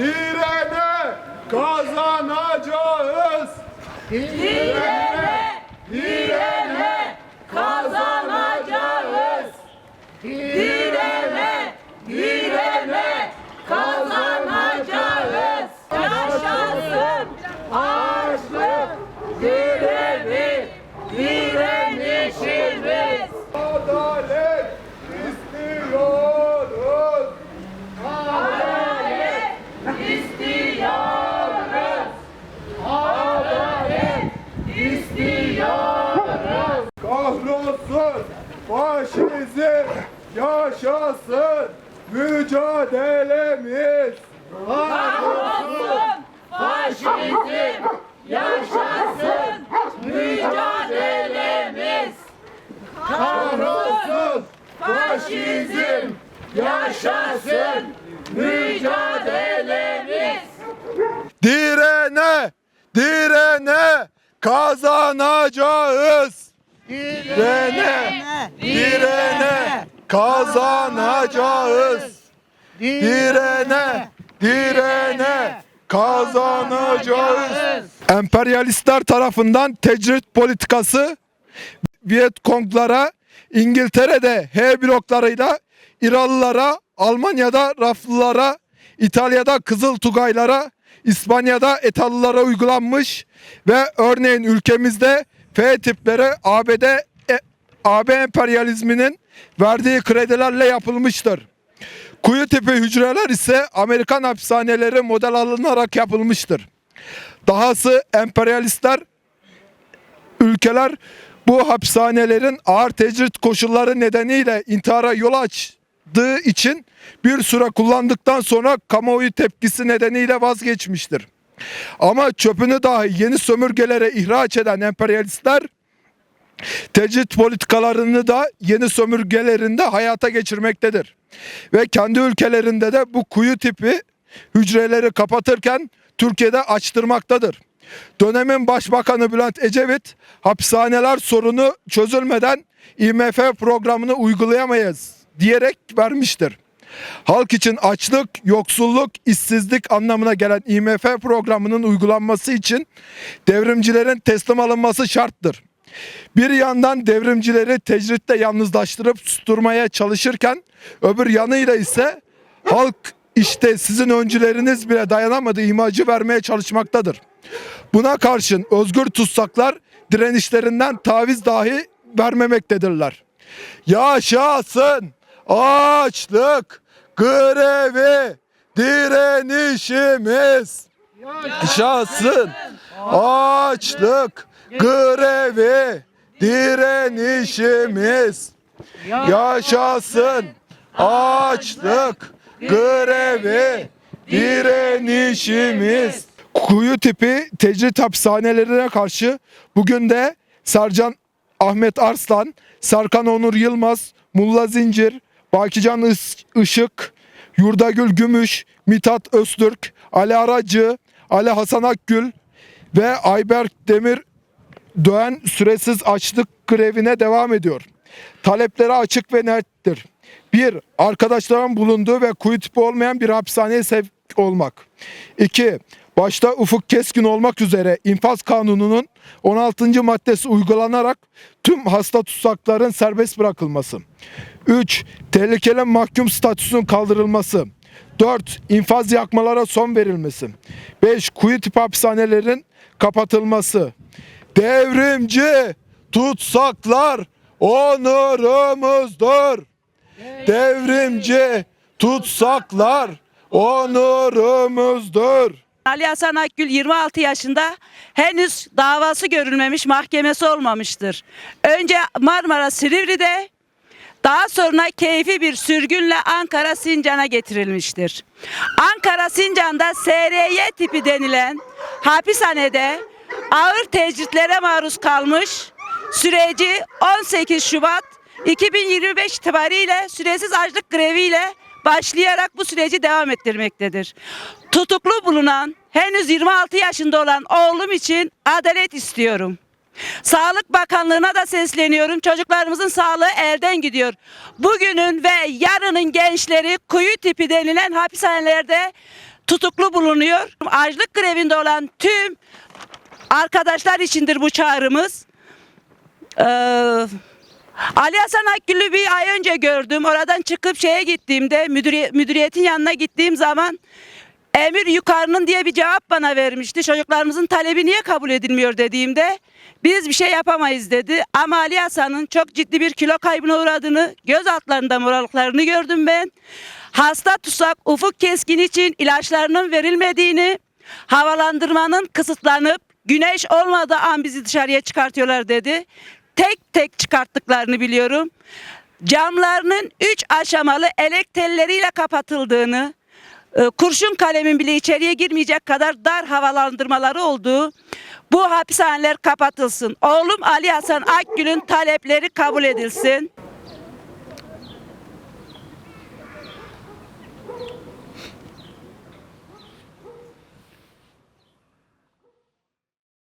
direne kazanacağız. Direne, direne kazanacağız. Direne, direne kazanacağız. Yaşasın açlık, grevi, direnişimiz. Adalet istiyoruz. Adalet istiyoruz. Adalet istiyoruz. Kahrolsun faşizm yaşasın mücadelemiz. Kahrolsun faşizm, yaşasın mücadelemiz. Kahrolsun faşizm yaşasın mücadelemiz. Direne, direne kazanacağız. Direne, direne kazanacağız. Direne, direne kazanacağız. Emperyalistler tarafından tecrit politikası Vietkonglara, İngiltere'de H bloklarıyla İralılara, Almanya'da Raflılara, İtalya'da Kızıl Tugaylara, İspanya'da Etalılara uygulanmış ve örneğin ülkemizde F tipleri ABD e, AB emperyalizminin verdiği kredilerle yapılmıştır. Kuyu tipi hücreler ise Amerikan hapishaneleri model alınarak yapılmıştır. Dahası emperyalistler ülkeler bu hapishanelerin ağır tecrit koşulları nedeniyle intihara yol açtığı için bir süre kullandıktan sonra kamuoyu tepkisi nedeniyle vazgeçmiştir. Ama çöpünü dahi yeni sömürgelere ihraç eden emperyalistler tecrit politikalarını da yeni sömürgelerinde hayata geçirmektedir. Ve kendi ülkelerinde de bu kuyu tipi hücreleri kapatırken Türkiye'de açtırmaktadır. Dönemin Başbakanı Bülent Ecevit hapishaneler sorunu çözülmeden IMF programını uygulayamayız diyerek vermiştir. Halk için açlık, yoksulluk, işsizlik anlamına gelen IMF programının uygulanması için devrimcilerin teslim alınması şarttır. Bir yandan devrimcileri tecritte yalnızlaştırıp susturmaya çalışırken öbür yanıyla ise halk işte sizin öncüleriniz bile dayanamadı imajı vermeye çalışmaktadır. Buna karşın özgür tutsaklar direnişlerinden taviz dahi vermemektedirler. Yaşasın açlık grevi direnişimiz. Yaşasın açlık grevi direnişimiz. Yaşasın açlık grevi direnişimiz. Kuyu tipi tecrit hapishanelerine karşı bugün de Sercan Ahmet Arslan, Serkan Onur Yılmaz, Mulla Zincir, Bakican Işık, Yurdagül Gümüş, Mithat Öztürk, Ali Aracı, Ali Hasan Akgül ve Ayberk Demir Doğan süresiz açlık grevine devam ediyor. Talepleri açık ve nettir. 1. Arkadaşların bulunduğu ve kuyu tipi olmayan bir hapishaneye sevk olmak. 2. Başta Ufuk Keskin olmak üzere infaz kanununun 16. maddesi uygulanarak tüm hasta tutsakların serbest bırakılması. 3. Tehlikeli mahkum statüsünün kaldırılması. 4. infaz yakmalara son verilmesi. 5. Kuyu tipi hapishanelerin kapatılması. Devrimci tutsaklar onurumuzdur. Devrimci tutsaklar onurumuzdur. Ali Hasan Akgül 26 yaşında henüz davası görülmemiş mahkemesi olmamıştır. Önce Marmara Silivri'de daha sonra keyfi bir sürgünle Ankara Sincan'a getirilmiştir. Ankara Sincan'da SRY tipi denilen hapishanede ağır tecritlere maruz kalmış süreci 18 Şubat 2025 itibariyle süresiz açlık greviyle başlayarak bu süreci devam ettirmektedir. Tutuklu bulunan henüz 26 yaşında olan oğlum için adalet istiyorum. Sağlık Bakanlığı'na da sesleniyorum. Çocuklarımızın sağlığı elden gidiyor. Bugünün ve yarının gençleri kuyu tipi denilen hapishanelerde tutuklu bulunuyor. Açlık grevinde olan tüm arkadaşlar içindir bu çağrımız. Ee, Ali Hasan Akgül'ü bir ay önce gördüm. Oradan çıkıp şeye gittiğimde müdüriye- müdüriyetin yanına gittiğim zaman Emir yukarının diye bir cevap bana vermişti. Çocuklarımızın talebi niye kabul edilmiyor dediğimde biz bir şey yapamayız dedi. Ama Ali Hasan'ın çok ciddi bir kilo kaybına uğradığını, göz altlarında morarlıklarını gördüm ben. Hasta tutsak ufuk keskin için ilaçlarının verilmediğini, havalandırmanın kısıtlanıp güneş olmadığı an bizi dışarıya çıkartıyorlar dedi. Tek tek çıkarttıklarını biliyorum. Camlarının 3 aşamalı elek telleriyle kapatıldığını, e, kurşun kalemin bile içeriye girmeyecek kadar dar havalandırmaları olduğu bu hapishaneler kapatılsın. Oğlum Ali Hasan Akgül'ün talepleri kabul edilsin.